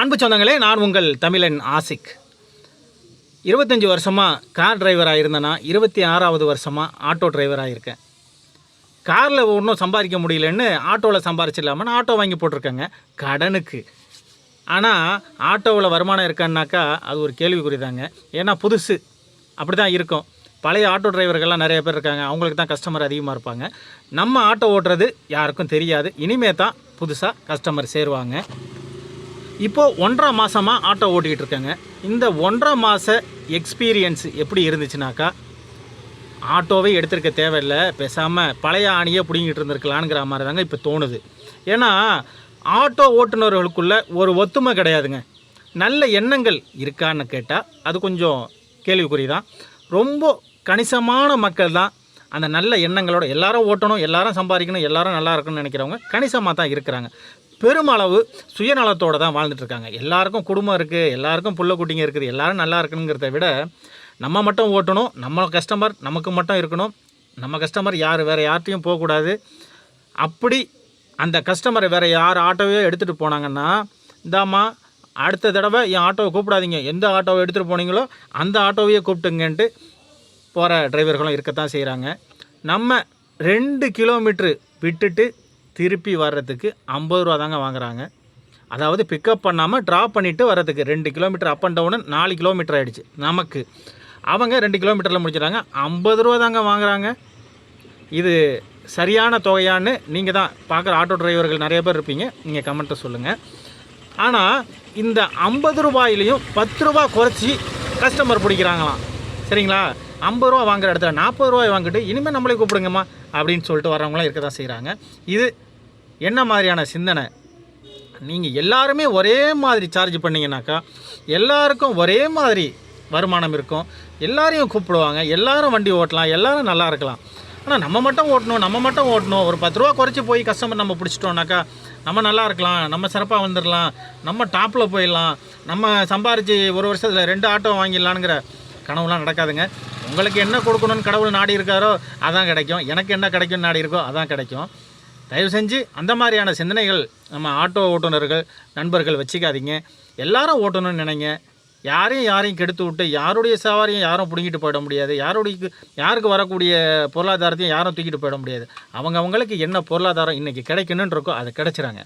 அன்பு சொந்தங்களே நான் உங்கள் தமிழன் ஆசிக். இருபத்தஞ்சி வருஷமாக கார் டிரைவராக இருந்தேன்னா இருபத்தி ஆறாவது வருஷமாக ஆட்டோ டிரைவராக இருக்கேன் காரில் ஒன்றும் சம்பாதிக்க முடியலன்னு ஆட்டோவில் சம்பாரிச்சிடலாமன்னு ஆட்டோ வாங்கி போட்டிருக்கேங்க கடனுக்கு. ஆனால் ஆட்டோவில் வருமானம் இருக்கான்னாக்கா அது ஒரு கேள்விக்குறி தாங்க ஏன்னா புதுசு. அப்படி தான் இருக்கும். பழைய ஆட்டோ டிரைவர்கள்லாம் நிறைய பேர் இருக்காங்க அவங்களுக்கு தான் கஸ்டமர் அதிகமாக இருப்பாங்க. நம்ம ஆட்டோ ஓட்டுறது யாருக்கும் தெரியாது. இனிமே தான் புதுசாக கஸ்டமர் சேருவாங்க. இப்போது ஒன்றரை மாதமாக ஆட்டோ ஓட்டிக்கிட்டு இருக்கேங்க. இந்த ஒன்றரை மாத எக்ஸ்பீரியன்ஸ் எப்படி இருந்துச்சுனாக்கா ஆட்டோவே எடுத்திருக்க தேவையில்லை பேசாமல் பழைய ஆணியே பிடிங்கிட்டு இருந்திருக்கலான்ங்கிற மாதிரி தாங்க இப்போ தோணுது. ஏன்னா ஆட்டோ ஓட்டுநர்களுக்குள்ள ஒரு ஒத்துமை கிடையாதுங்க. நல்ல எண்ணங்கள் இருக்கான்னு கேட்டால் அது கொஞ்சம் கேள்விக்குறி தான் ரொம்ப கணிசமான மக்கள் தான் அந்த நல்ல எண்ணங்களோட எல்லாரும் ஓட்டணும் எல்லாரும் சம்பாதிக்கணும் எல்லாரும் நல்லா இருக்கணும்னு நினைக்கிறவங்க கணிசமாக தான் இருக்கிறாங்க. பெருமளவு சுயநலத்தோடு தான் வாழ்ந்துட்டு இருக்காங்க எல்லாருக்கும் குடும்பம் இருக்குது எல்லாருக்கும் புள்ள குட்டிங்க இருக்குது எல்லாரும் நல்லா இருக்கணுங்கிறத விட நம்ம மட்டும் ஓட்டணும் நம்ம கஸ்டமர் நமக்கு மட்டும் இருக்கணும் நம்ம கஸ்டமர் யார் வேறு யார்கிட்டையும் போகக்கூடாது. அப்படி அந்த கஸ்டமரை வேறு யார் ஆட்டோவே எடுத்துகிட்டு போனாங்கன்னா இந்தாம்மா அடுத்த தடவை என் ஆட்டோவை கூப்பிடாதீங்க எந்த ஆட்டோவை எடுத்துகிட்டு போனீங்களோ அந்த ஆட்டோவையே கூப்பிட்டுங்கன்ட்டு போகிற டிரைவர்களும் இருக்கத்தான் செய்கிறாங்க நம்ம ரெண்டு கிலோமீட்ரு விட்டுட்டு திருப்பி வர்றதுக்கு ஐம்பது ரூபா தாங்க வாங்குறாங்க. அதாவது பிக்கப் பண்ணாமல் ட்ராப் பண்ணிவிட்டு வர்றதுக்கு ரெண்டு கிலோமீட்டர் அப் அண்ட் டவுனு நாலு கிலோமீட்டர் ஆகிடுச்சு நமக்கு. அவங்க ரெண்டு கிலோமீட்டரில் முடிச்சிடுறாங்க ஐம்பது ரூபா தாங்க வாங்குறாங்க. இது சரியான தொகையான்னு நீங்கள் தான் பார்க்குற ஆட்டோ டிரைவர்கள் நிறைய பேர் இருப்பீங்க. நீங்கள் கமெண்ட்டை சொல்லுங்கள் ஆனால் இந்த ஐம்பது ரூபாயிலையும் பத்து ரூபா குறைச்சி கஸ்டமர் பிடிக்கிறாங்களாம். சரிங்களா? ஐம்பது ரூபா வாங்குற இடத்துல நாற்பது ரூபாய் வாங்கிட்டு இனிமேல் நம்மளே கூப்பிடுங்கம்மா அப்படின்னு சொல்லிட்டு வரவங்களாம் இருக்க தான் செய்கிறாங்க இது என்ன மாதிரியான சிந்தனை? நீங்கள் எல்லாருமே ஒரே மாதிரி சார்ஜ் பண்ணீங்கன்னாக்கா எல்லாருக்கும் ஒரே மாதிரி வருமானம் இருக்கும். எல்லாரையும் கூப்பிடுவாங்க. எல்லாரும் வண்டி ஓட்டலாம். எல்லாரும் நல்லா இருக்கலாம். ஆனால் நம்ம மட்டும் ஓட்டணும் நம்ம மட்டும் ஓட்டணும். ஒரு பத்து ரூபா குறைச்சி போய் கஸ்டமர் நம்ம பிடிச்சிட்டோம்னாக்கா நம்ம நல்லா இருக்கலாம். நம்ம சிறப்பாக வந்துடலாம் நம்ம டாப்பில் போயிடலாம். நம்ம சம்பாரித்து ஒரு வருஷத்தில் ரெண்டு ஆட்டோ வாங்கிடலாங்கிற கனவுலாம் நடக்காதுங்க. உங்களுக்கு என்ன கொடுக்கணும்னு கடவுள் நாடி இருக்காரோ அதான் கிடைக்கும். எனக்கு என்ன கிடைக்கும்னு நாடி இருக்கோ அதான் கிடைக்கும். தயவு செஞ்சு அந்த மாதிரியான சிந்தனைகள் நம்ம ஆட்டோ ஓட்டுநர்கள் நண்பர்கள் வச்சுக்காதீங்க. எல்லாரும் ஓட்டணும்னு நினைங்க. யாரையும் யாரையும் கெடுத்து விட்டு யாருடைய சவாரியும் யாரும் பிடுங்கிட்டு போயிட முடியாது. யாருடைய யாருக்கு வரக்கூடிய பொருளாதாரத்தையும் யாரும் தூக்கிட்டு போயிட முடியாது. அவங்க அவங்களுக்கு என்ன பொருளாதாரம் இன்றைக்கி கிடைக்கணுன்னு இருக்கோ அது கிடைச்சிறாங்க.